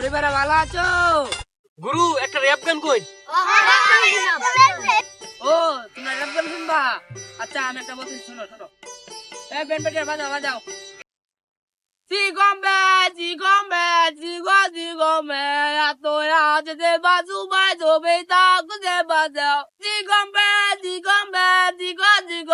তোমরা ভালো আছো গুরু একটা র্যাপ গান কই ও তোমরা র‍্যাপ গান শুনবা আচ্ছা আমি একটা বলছি শোনো শোনো এই বেন বেটার বাজাও বাজাও জিগমবে জিগমবে জিগো জিগমবে আতো আজ দে বাজু বাজো বেটা কুদে বাজাও জিগমবে জিগমবে জিগো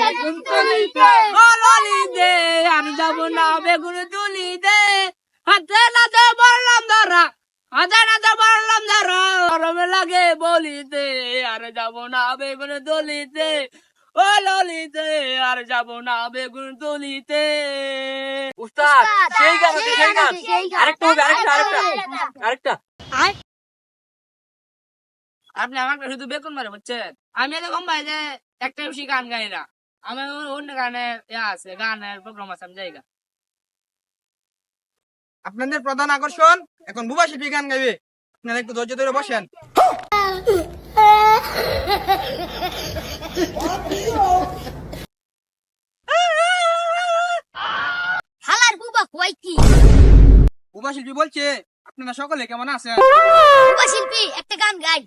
বেগুন তুলিতে। আর যাব না বেগুন তুলিতে। হাতে বললাম ধরা হাতে বললাম ধরা লাগে বলিতে। আর যাব না বেগুন তুলিতে ও ললিতে আর যাব না বেগুন তুলিতে। উস্তাদ সেই গান সেই গান। সেই গান। আরেকটা হবে আরেকটা আরেকটা আরেকটা আপনি আমাকে শুধু বেগুন মারে বুঝছেন? আমি এরকম ভাই যে একটা বেশি গান গাই না। আমি অন্য গানে আছে গানের প্রোগ্রাম আছে আমি জায়গা আপনাদের প্রধান আকর্ষণ এখন বুবা শিল্পী গান গাইবে। আপনারা একটু ধৈর্য ধরে বসেন। হালার বুবা কই কি বুবা শিল্পী বলছে আপনারা সকলে কেমন আছেন? বুবা শিল্পী একটা গান গাই।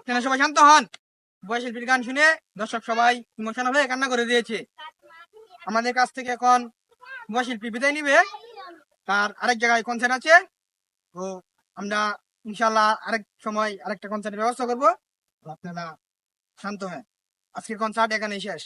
আপনারা সবাই শান্ত হন? বয় শিল্পীর গান শুনে দর্শক সবাই ইমোশনাল হয়ে কান্না করে দিয়েছে। আমাদের কাছ থেকে এখন বয় শিল্পী বিদায় নিবে। তার আরেক জায়গায় কনসার্ট আছে। তো আমরা ইনশাল্লাহ আরেক সময় আরেকটা কনসার্টের ব্যবস্থা করব। আপনারা শান্ত হ্যাঁ আজকের কনসার্ট এখানেই শেষ।